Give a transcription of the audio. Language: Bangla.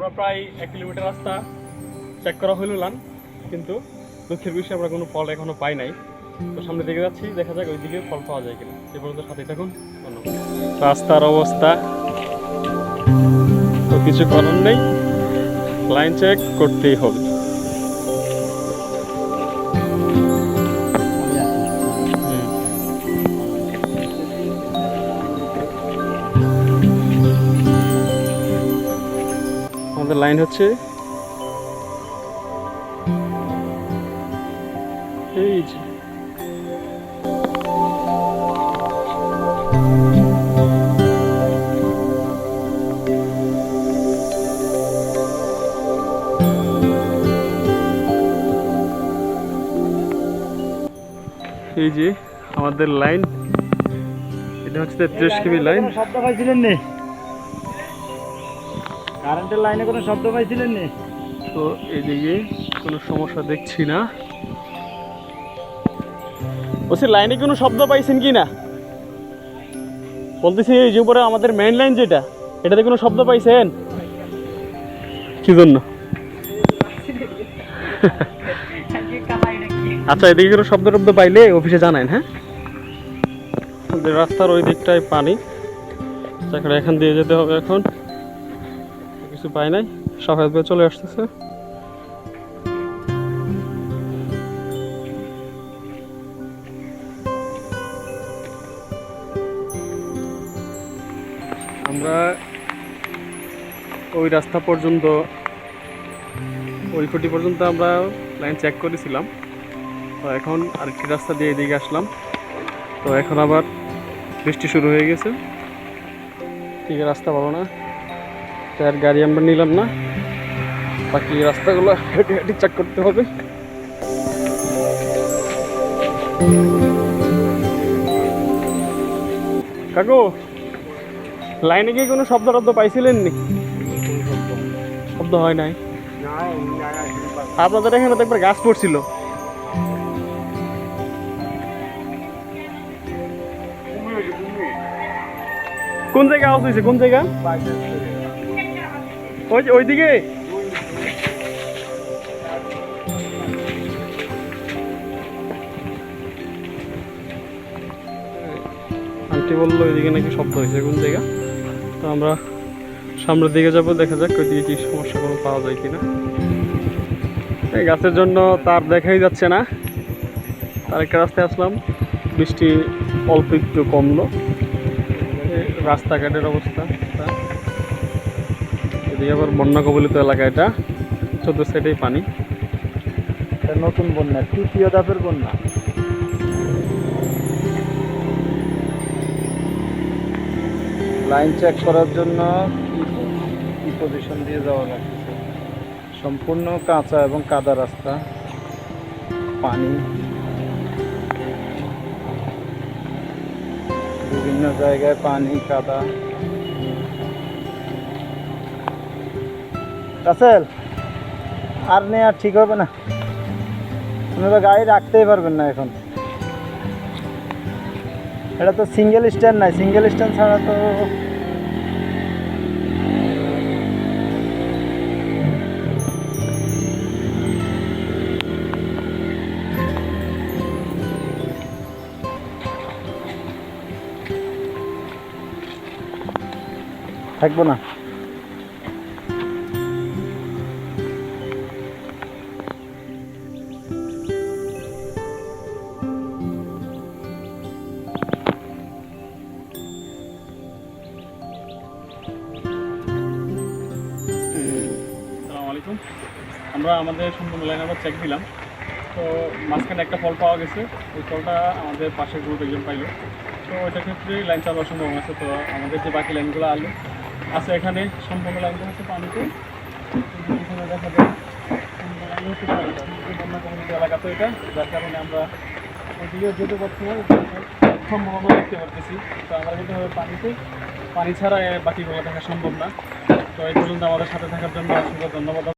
আমরা প্রায় এক কিলোমিটার রাস্তা চেক করা হইল লান, কিন্তু দুঃখের বিষয়ে, আমরা কোনো ফল এখনও পাই নাই। তো সামনে দিকে যাচ্ছি, দেখা যাক ওইদিকে ফল পাওয়া যায় কিনা। এ পর্যন্ত সাথে থাকুন, ধন্যবাদ। রাস্তার অবস্থা তো কিছু করার নেই লাইন চেক করতেই হবে। আমাদের লাইন হচ্ছে এই যে। এই যে আমাদের লাইন, এটা হচ্ছে তেত্রিশ কেবি লাইন। শব্দ পাইছিলেন কারেন্টের লাইনে কোনো শব্দ পাইছিলেন নি? তো এদিকে কোনো সমস্যা দেখছি না। বলছি, লাইনে কোনো শব্দ পাইছেন কি না? বলতেছি, এই যে উপরে আমাদের মেইন লাইন যেটা, এটাতে কোনো শব্দ পাইছেন? কি জন্য? আচ্ছা এদিকে কোনো শব্দ টব্দ পাইলে অফিসে জানান হ্যাঁ? রাস্তার ওই দিকটায় পানি। চাকরি এখান দিয়ে যেতে হবে এখন। কিছু পাই নাই সকাল করে চলে আসতেছে। আমরা ওই রাস্তা পর্যন্ত, ওই খুঁটি পর্যন্ত আমরা লাইন চেক করেছিলাম। তো এখন আরেকটি রাস্তা দিয়ে এদিকে আসলাম। তো এখন আবার বৃষ্টি শুরু হয়ে গেছে। ঠিক রাস্তা ভালো না? তাই আর গাড়ি আমরা নিলাম না। বাকি রাস্তাগুলো হেঁটে হেঁটে চেক করতে হবে। কাকু লাইনে গিয়ে কোনো শব্দ টব্দ পাইছিলেন নি? শব্দ হয় নাই। আপনাদের এখানে তো একবার গাছ পড়ছিল। কোন জায়গা আওয়াজ হয়েছে? কোন জায়গা? ওই ওইদিকে। আন্টি বলল ওইদিকে নাকি শব্দ হয়েছে, কোন জায়গা? তো আমরা সামনের দিকে যাব, দেখা যাক ওইদিকে কি সমস্যা কোনো পাওয়া যায় কিনা। এই গাছের জন্য তার দেখাই যাচ্ছে না। আরেকটা রাস্তায় আসলাম, বৃষ্টি অল্প একটু কমলো। রাস্তাঘাটের অবস্থা। তা। এদিকে আবার বন্যা কবলিত এলাকা এটা। চোদ্দ সাইডেই পানি। এটা নতুন বন্যা, তৃতীয় ধাপের বন্যা। লাইন চেক করার জন্য কি পজিশন দিয়ে যাওয়া লাগছে সম্পূর্ণ কাঁচা এবং কাদা রাস্তা। পানি। বিভিন্ন জায়গায় পানি, কাদা। রাসেল, আর নেওয়া ঠিক হবে না। আপনি তো গাড়ি রাখতেই পারবেন না এখন। এটা তো সিঙ্গেল স্ট্যান্ড নাই সিঙ্গেল স্ট্যান্ড ছাড়া তো থাকব না। আলাইকুম আমরা আমাদের সম্পূর্ণ লাইন চেক দিলাম। তো মাঝখানে একটা ফল পাওয়া গেছে। ওই ফলটা আমাদের পাশের গ্রুপ একজন পাইলো। তো ওইটার ক্ষেত্রে লাইন চালানোর সম্ভাবনা আছে। তো আমাদের যে বাকি লাইনগুলো আলো, আছে এখানে সম্পূর্ণ লাইনগুলো হচ্ছে পানিতে দেখা যায় এলাকা তো এটা। যার কারণে আমরা ওইদিকে যেতে পারছি না। সম্ভাবনা দেখতে পারতেছি। তো আমরা যেতে পানিতে পানি ছাড়া বাকিগুলো দেখা সম্ভব না। তো এই পর্যন্ত আমাদের সাথে থাকার জন্য অসংখ্য ধন্যবাদ।